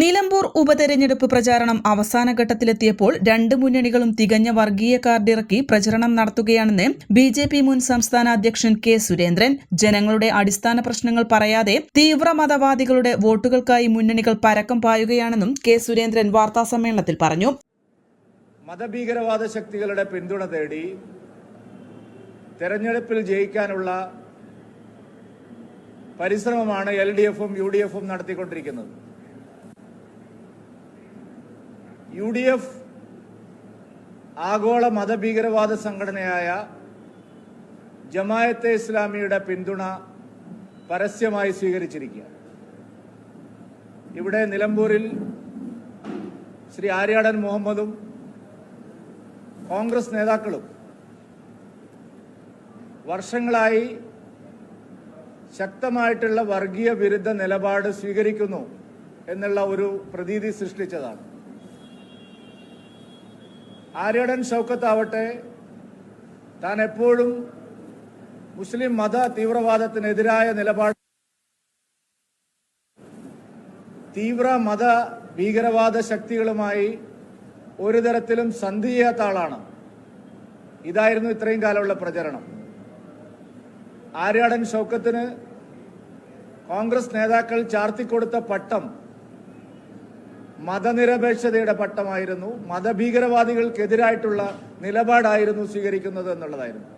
Nilambur ഉപതെരഞ്ഞെടുപ്പ് പ്രചാരണം അവസാന ഘട്ടത്തിലെത്തിയപ്പോൾ രണ്ട് മുന്നണികളും തികഞ്ഞ വർഗീയ കാർഡിറക്കി പ്രചരണം നടത്തുകയാണെന്ന് ബി ജെ പി മുൻ സംസ്ഥാന അധ്യക്ഷൻ കെ സുരേന്ദ്രൻ. ജനങ്ങളുടെ അടിസ്ഥാന പ്രശ്നങ്ങൾ പറയാതെ തീവ്രമതവാദികളുടെ വോട്ടുകൾക്കായി മുന്നണികൾ പരക്കം പായുകയാണെന്നും കെ സുരേന്ദ്രൻ വാർത്താസമ്മേളനത്തിൽ പറഞ്ഞു. മതഭീകരവാദ ശക്തികളുടെ പിന്തുണ തേടി തെരഞ്ഞെടുപ്പിൽ ജയിക്കാനുള്ള പരിശ്രമമാണ് എൽ ഡി എഫും യു ഡി എഫും നടത്തിക്കൊണ്ടിരിക്കുന്നത്. യു ഡി എഫ് ആഗോള മതഭീകരവാദ സംഘടനയായ ജമായത്തെ ഇസ്ലാമിയുടെ പിന്തുണ പരസ്യമായി സ്വീകരിച്ചിരിക്കുക. ഇവിടെ നിലമ്പൂരിൽ ശ്രീ ആര്യാടൻ മുഹമ്മദും കോൺഗ്രസ് നേതാക്കളും വർഷങ്ങളായി ശക്തമായിട്ടുള്ള വർഗീയ വിരുദ്ധ നിലപാട് സ്വീകരിക്കുന്നു എന്നുള്ള ഒരു പ്രതീതി സൃഷ്ടിച്ചതാണ്. ആര്യടൻ ഷൗക്കത്താവട്ടെ താൻ എപ്പോഴും മുസ്ലിം മത തീവ്രവാദത്തിനെതിരായ നിലപാട് തീവ്ര മത ഭീകരവാദ ശക്തികളുമായി ഒരു തരത്തിലും സന്ധി ചെയ്യാത്ത ആളാണ്. ഇതായിരുന്നു ഇത്രയും കാലമുള്ള പ്രചരണം. ആര്യാടൻ ഷൗക്കത്തിന് കോൺഗ്രസ് നേതാക്കൾ ചാർത്തിക്കൊടുത്ത പട്ടം മതനിരപേക്ഷതയുടെ പട്ടമായിരുന്നു. മതഭീകരവാദികൾക്കെതിരായിട്ടുള്ള നിലപാടായിരുന്നു സ്വീകരിക്കുന്നത് എന്നുള്ളതായിരുന്നു.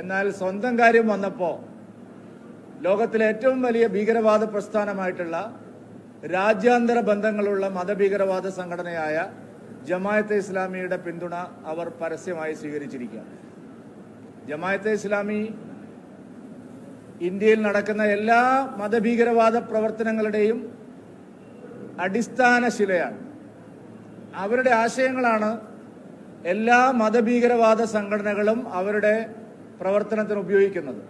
എന്നാൽ സ്വന്തം കാര്യം വന്നപ്പോൾ ലോകത്തിലെ ഏറ്റവും വലിയ ഭീകരവാദ പ്രസ്ഥാനമായിട്ടുള്ള രാജ്യാന്തര ബന്ധങ്ങളുള്ള മതഭീകരവാദ സംഘടനയായ ജമായത്തെ ഇസ്ലാമിയുടെ പിന്തുണ അവർ പരസ്യമായി സ്വീകരിച്ചിരിക്കുകയാണ് ജമായത്തെ ഇസ്ലാമി ഇന്ത്യയിൽ നടക്കുന്ന എല്ലാ മതഭീകരവാദ പ്രവർത്തനങ്ങളുടെയും അടിസ്ഥാന ശിലയാണ്. അവരുടെ ആശയങ്ങളാണ് എല്ലാ മതഭീകരവാദ സംഘടനകളും അവരുടെ പ്രവർത്തനത്തിന് ഉപയോഗിക്കുന്നത്.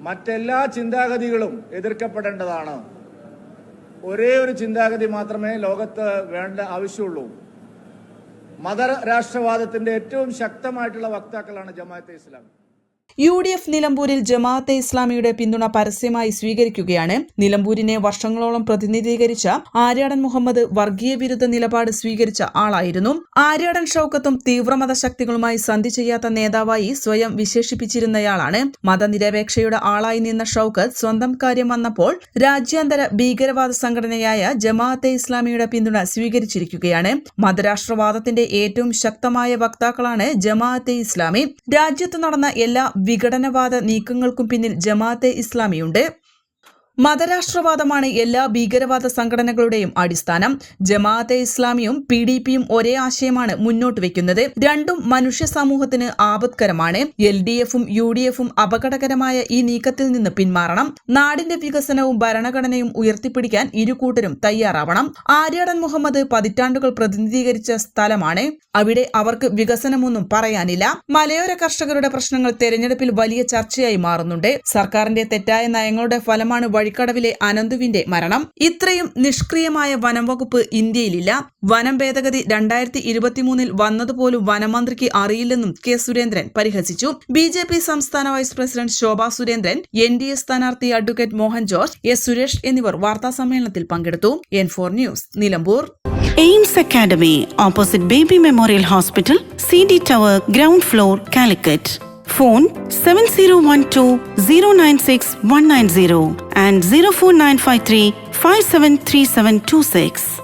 മറ്റെല്ലാ ചിന്താഗതികളും എതിർക്കപ്പെടേണ്ടതാണ്. ഒരേ ഒരു ചിന്താഗതി മാത്രമേ ലോകത്ത് വേണ്ട ആവശ്യമുള്ളൂ. മതരാഷ്ട്രവാദത്തിന്റെ ഏറ്റവും ശക്തമായിട്ടുള്ള വക്താക്കളാണ് Jamaat-e Islami. U D F നിലമ്പൂരിൽ ജമാഅത്തെ ഇസ്ലാമിയുടെ പിന്തുണ പരസ്യമായി സ്വീകരിക്കുകയാണ്. നിലമ്പൂരിനെ വർഷങ്ങളോളം പ്രതിനിധീകരിച്ച ആര്യാടൻ മുഹമ്മദ് വർഗീയ വിരുദ്ധ നിലപാട് സ്വീകരിച്ച ആളായിരുന്നു. ആര്യാടൻ ഷൌക്കത്തും തീവ്രമത ശക്തികളുമായി സന്ധി ചെയ്യാത്ത നേതാവായി സ്വയം വിശേഷിപ്പിച്ചിരുന്നയാളാണ്. മതനിരപേക്ഷയുടെ ആളായി നിന്ന ഷൌക്കത്ത് സ്വന്തം കാര്യം വന്നപ്പോൾ രാജ്യാന്തര ഭീകരവാദ സംഘടനയായ ജമാഅത്തെ ഇസ്ലാമിയുടെ പിന്തുണ സ്വീകരിച്ചിരിക്കുകയാണ്. മതരാഷ്ട്രവാദത്തിന്റെ ഏറ്റവും ശക്തമായ വക്താക്കളാണ് ജമാഅത്തെ ഇസ്ലാമി. രാജ്യത്ത് നടന്ന എല്ലാ വിഘടനവാദ നീക്കങ്ങൾക്കും പിന്നിൽ ജമാഅത്തെ ഇസ്ലാമിയുണ്ട്. മതരാഷ്ട്രവാദമാണ് എല്ലാ ഭീകരവാദ സംഘടനകളുടെയും അടിസ്ഥാനം. ജമാഅത്തെ ഇസ്ലാമിയും പി ഡി പിയും ഒരേ ആശയമാണ് മുന്നോട്ട് വെക്കുന്നത്. രണ്ടും മനുഷ്യ സമൂഹത്തിന് ആപത്കരമാണ്. എൽ ഡി എഫും യു ഡി എഫും അപകടകരമായ ഈ നീക്കത്തിൽ നിന്ന് പിന്മാറണം. നാടിന്റെ വികസനവും ഭരണഘടനയും ഉയർത്തിപ്പിടിക്കാൻ ഇരുകൂട്ടരും തയ്യാറാവണം. ആര്യാടൻ മുഹമ്മദ് പതിറ്റാണ്ടുകൾ പ്രതിനിധീകരിച്ച സ്ഥലമാണ്. അവിടെ അവർക്ക് വികസനമൊന്നും പറയാനില്ല. മലയോര കർഷകരുടെ പ്രശ്നങ്ങൾ തെരഞ്ഞെടുപ്പിൽ വലിയ ചർച്ചയായി മാറുന്നുണ്ട്. സർക്കാരിന്റെ തെറ്റായ നയങ്ങളുടെ ഫലമാണ് വഴിക്കടവിലെ അനന്തുവിന്റെ മരണം. ഇത്രയും നിഷ്ക്രിയമായ വനം വകുപ്പ് ഇന്ത്യയിലില്ല. വനം ഭേദഗതി രണ്ടായിരത്തി ഇരുപത്തിമൂന്നിൽ വന്നതുപോലും വനമന്ത്രിക്ക് അറിയില്ലെന്നും കെ സുരേന്ദ്രൻ പരിഹസിച്ചു. ബി ജെ പി സംസ്ഥാന vice president Shobha Surendran N D A സ്ഥാനാർത്ഥി അഡ്വക്കേറ്റ് മോഹൻ ജോർജ് എസ് സുരേഷ് എന്നിവർ വാർത്താ സമ്മേളനത്തിൽ പങ്കെടുത്തു. N four news Nilambur. Aims academy opposite baby memorial hospital C D tower ground floor Calicut. phone 7012096 190 and 04953 573726.